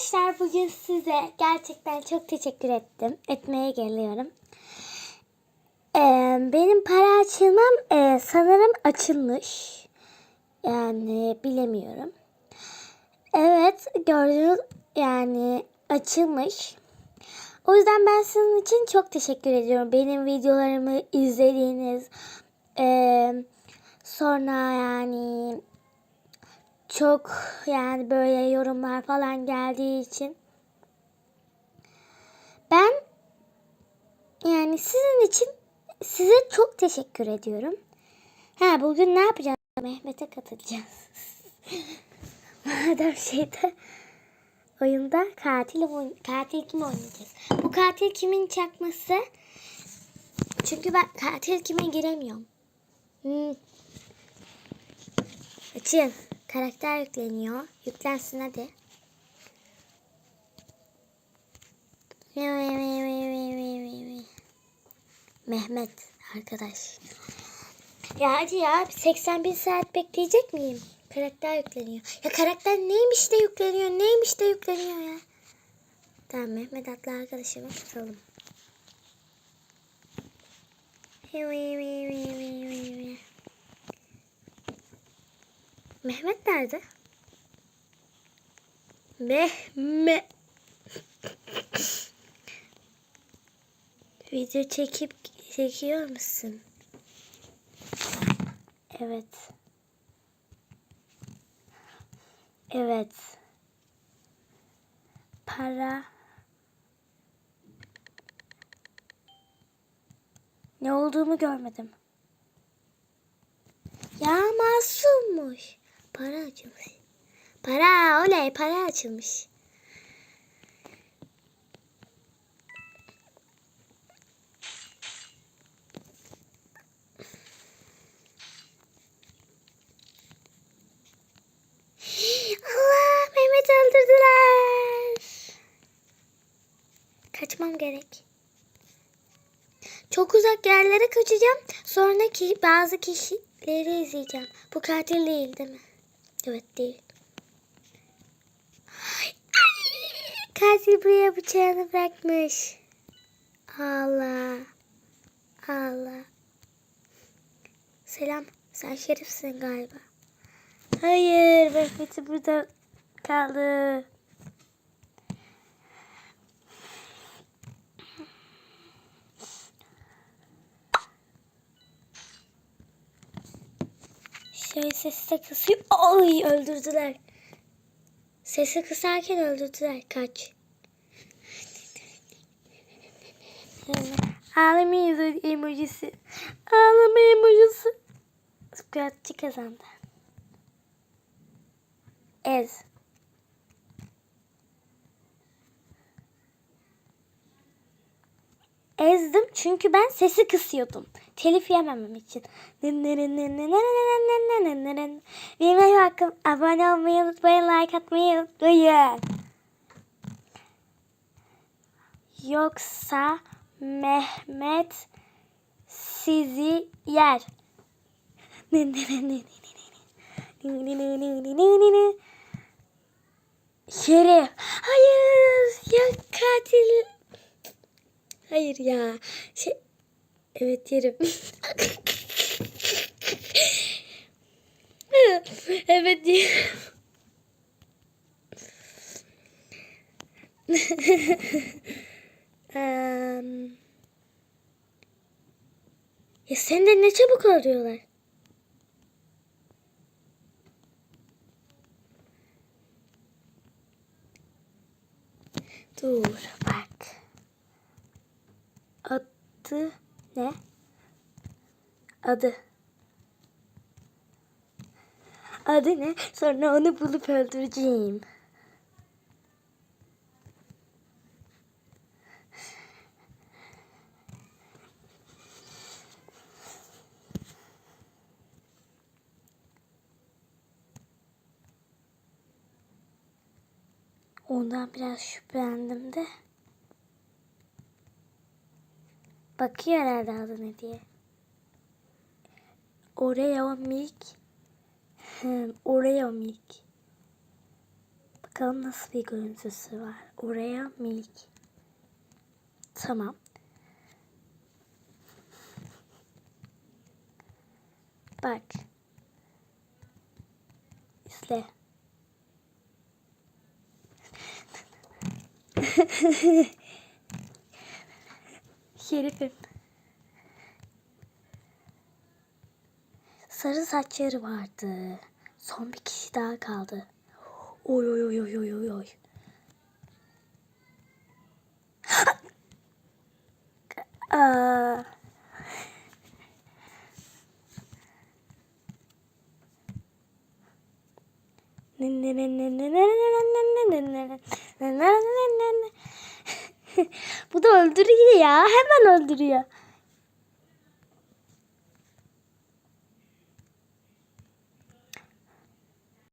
Arkadaşlar bugün size gerçekten çok teşekkür ettim. Etmeye geliyorum. Ee, benim para açılmam e, sanırım açılmış. Yani bilemiyorum. Evet gördüğünüz yani açılmış. O yüzden ben sizin için çok teşekkür ediyorum. Benim videolarımı izlediğiniz e, sonra yani çok yani böyle yorumlar falan geldiği için ben yani sizin için size çok teşekkür ediyorum. Ha bugün ne yapacağız? Mehmet'e katılacağız. Madem şeyde oyunda katil katil kim oynayacağız? Bu katil kimin çakması? Çünkü ben katil kime giremiyorum. Hmm. Açın. Karakter yükleniyor. Yüklensin hadi. Mehmet arkadaş. Ya hadi ya 81 saat bekleyecek miyim? Karakter yükleniyor. Ya karakter neymiş de yükleniyor, neymiş de yükleniyor ya. Tamam Mehmet adlı arkadaşıma tutalım. Mehmet nerede? Mehmet. Video çekip çekiyor musun? Evet. Evet. Para. Ne olduğumu görmedim. Ya masummuş. Para açılmış. Para oley para açılmış. Allah Mehmet öldürdüler. Kaçmam gerek. Çok uzak yerlere kaçacağım. Sonraki bazı kişileri izleyeceğim. Bu katil değil değil mi? Evet değil. Katil buraya bıçağını bırakmış. Allah. Allah. Selam. Sen şerifsin galiba. Hayır. Mehmet'i burada kaldı. Şöyle sesi de. Ay öldürdüler. Sesi kısarken öldürdüler. Kaç. Ağlama emojisi. Ağlama emojisi. Squatçı kazandı. Ez. Ezdim çünkü ben sesi kısıyordum. Telif yememem için. Benim hakkım abone olmayı unutmayın, like atmayı unutmayın. Yoksa Mehmet sizi yer. Şerif. Hayır. Ya katil. Hayır ya. Şey... Evet yerim. evet yerim. Ya sen de ne çabuk arıyorlar. Dur bak. Adı ne? Adı. Adı ne? Sonra onu bulup öldüreceğim. Ondan biraz şüphelendim de. Bakıyor herhalde adı ne diye. Oreo Milk. Hmm, Oreo Milk. Bakalım nasıl bir görüntüsü var. Oraya milk. Tamam. Bak. İzle. Şerifim. Sarı saçları vardı. Son bir kişi daha kaldı. Oy oy oy oy oy oy oy. Aa. Bu da öldürüyor ya. Hemen öldürüyor.